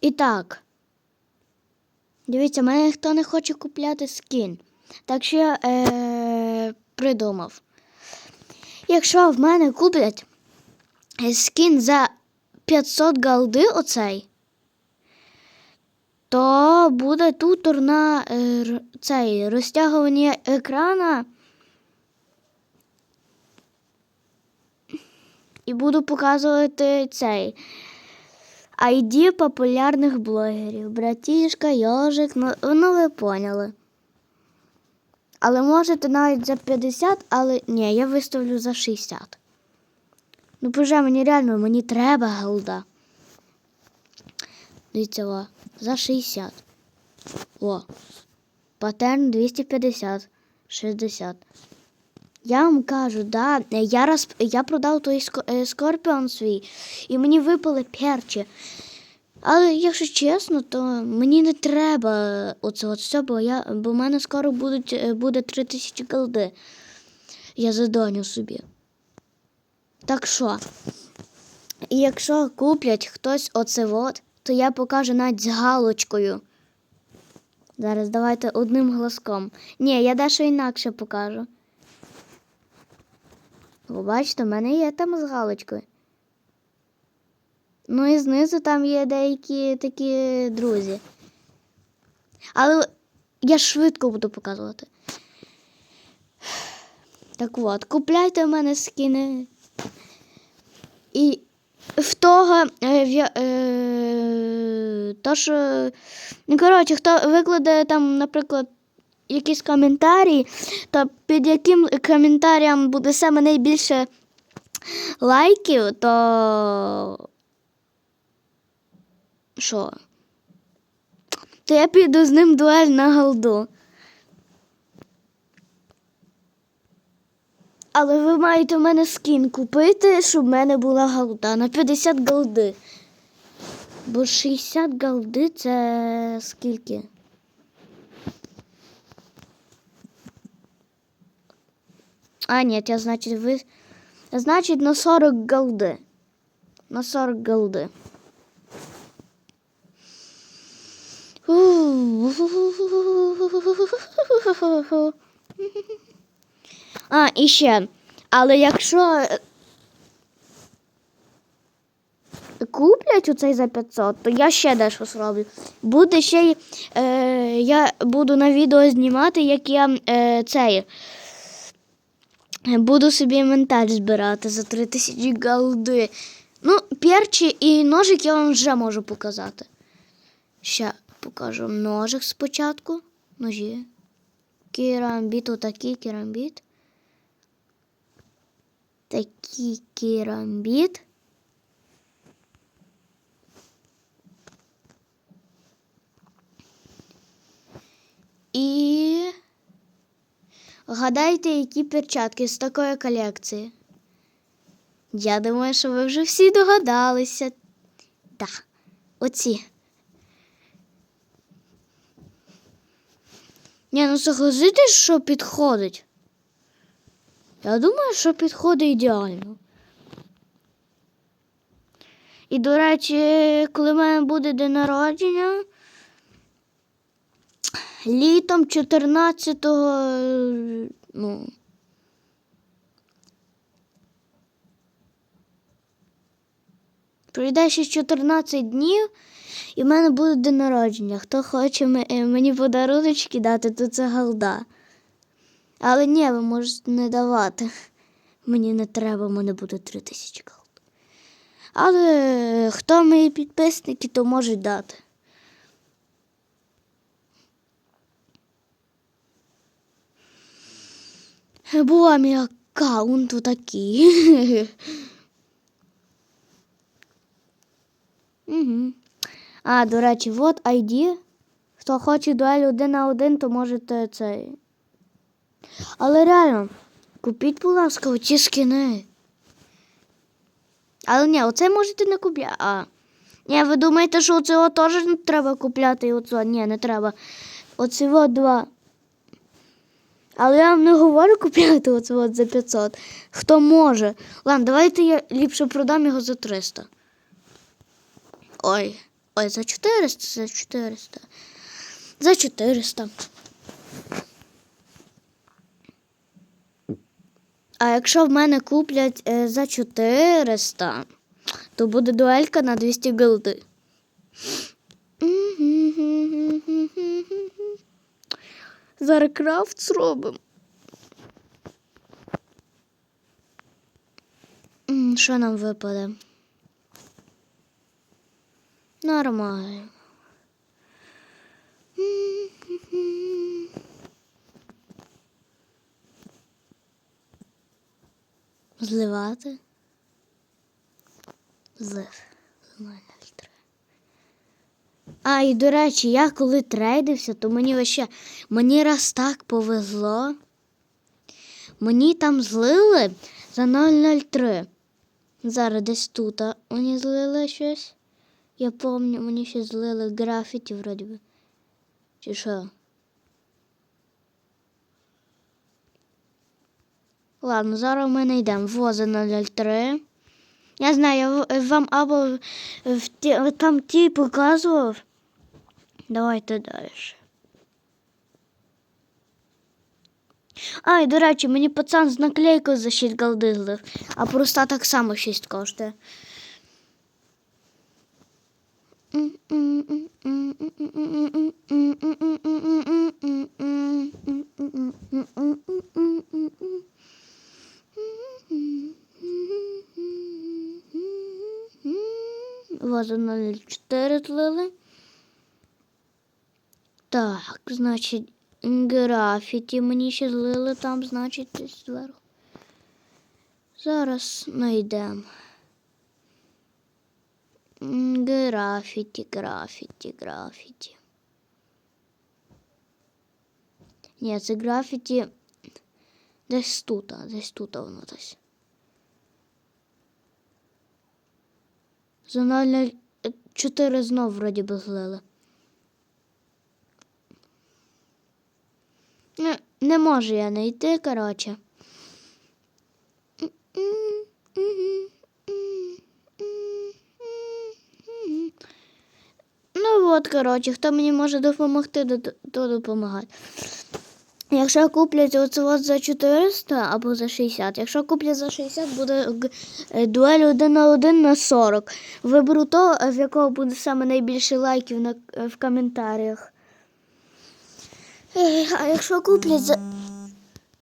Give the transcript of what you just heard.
І так. Дивіться, мене ніхто не хоче купляти скін. Так що я е, придумав. Якщо в мене куплять е, скін за 500 голди оцей, то буде тутор на е, цей розтягування екрана. І буду показувати цей ID популярних блогерів. Братішка, Йожик, ну, ну ви поняли. Але можете навіть за 50, але ні, я виставлю за 60. Ну, вже мені реально мені треба голда. Дивіться, о, за 60. О. Паттерн 250. 60. Я вам кажу, да, я, роз, я продав той е, скорпіон свій, і мені випали перчі. Але якщо чесно, то мені не треба оце все, бо, я, бо в мене скоро будуть, е, буде 3000 голди. Я задоню собі. Так що, якщо куплять хтось оце от, то я покажу навіть з галочкою. Зараз давайте одним глазком. Ні, я дещо інакше покажу. Ви бачите, в мене є там з галочкою. Ну і знизу там є деякі такі друзі. Але я швидко буду показувати. Так от, купляйте в мене скини. І в того, е, в, е, то, що, ну, коротше, хто викладе там, наприклад, якийсь коментарі, то під яким коментарям буде саме найбільше лайків, то що? То я піду з ним дуель на голду. Але ви маєте в мене скін купити, щоб в мене була голда на 50 голди. Бо 60 голди це скільки? А, нет, я, значит, вы... Значит, на 40 голды. На 40 голды. А, і ще. Але якщо е, куплять оцей за 500, то я ще дещо зроблю. Буде ще й, е, я буду на відео знімати, як я е, цей. Буду собі інвентар збирати за 3000 голди. Ну, перчі і ножик я вам вже можу показати. Ще покажу ножик спочатку. Ножі. Керамбіт, отакий керамбіт. Такий керамбіт. І Гадайте, які перчатки з такої колекції? Я думаю, що ви вже всі догадалися. Так, оці. Ні, ну согласитесь, що підходить. Я думаю, що підходить ідеально. І, до речі, коли в мене буде день народження, літом 14-го, е, ну. Пройде ще 14 днів, і в мене буде день народження. Хто хоче е, мені подаруночки дати, то це голда. Але ні, ви можете не давати. Мені не треба, в мене буде 3 тисячі голд. Але е, хто мої підписники, то можуть дати. Була аккаунт такий. угу. А, до речі, от ID. Хто хоче дуель один на один, то можете цей. Але реально, купіть, будь ласка, оці скини. Але ні, оце можете не купляти. А. Ні, ви думаєте, що оцього теж треба купляти і? Ні, не треба. Оце от два. Але я вам не говорю купляти оце от за 500. Хто може? Ладно, давайте я ліпше продам його за 300. Ой. Ой, за 400, за 400. За 400. А якщо в мене куплять е, за 400, то буде дуелька на 200 голди. Зараз крафт зробимо. Що нам випаде? Нормально. Зливати. Злив. Нормально. А, і до речі, я коли трейдився, то мені вообще мені раз так повезло. Мені там злили за 003. Зараз десь тут мені злили щось. Я пам'ятаю, мені ще злили графіті вроді би. Чи що? Ладно, зараз ми не йдемо. Вози 003. Я знаю, я вам або в ті, там ті показував. Давайте далі. А, і до речі, мені пацан з наклейкою за 6 голди а просто так само 6 коштує. Ваза 04 злили. Так, значить, графіті мені ще злили там, значить, десь зверху. Зараз знайдемо. Графіті, графіті, графіті. Ні, це графіті десь тут, десь тут воно десь. За 0,4 знов вроді би злили. Не, не можу я знайти, коротше. Ну от, коротше, хто мені може допомогти, то, допомагає. Якщо куплять оце за 400 або за 60. Якщо куплять за 60, буде е, дуель один на один на 40. Виберу то, в якого буде саме найбільше лайків на, в коментарях. Ех, А якщо куплять за,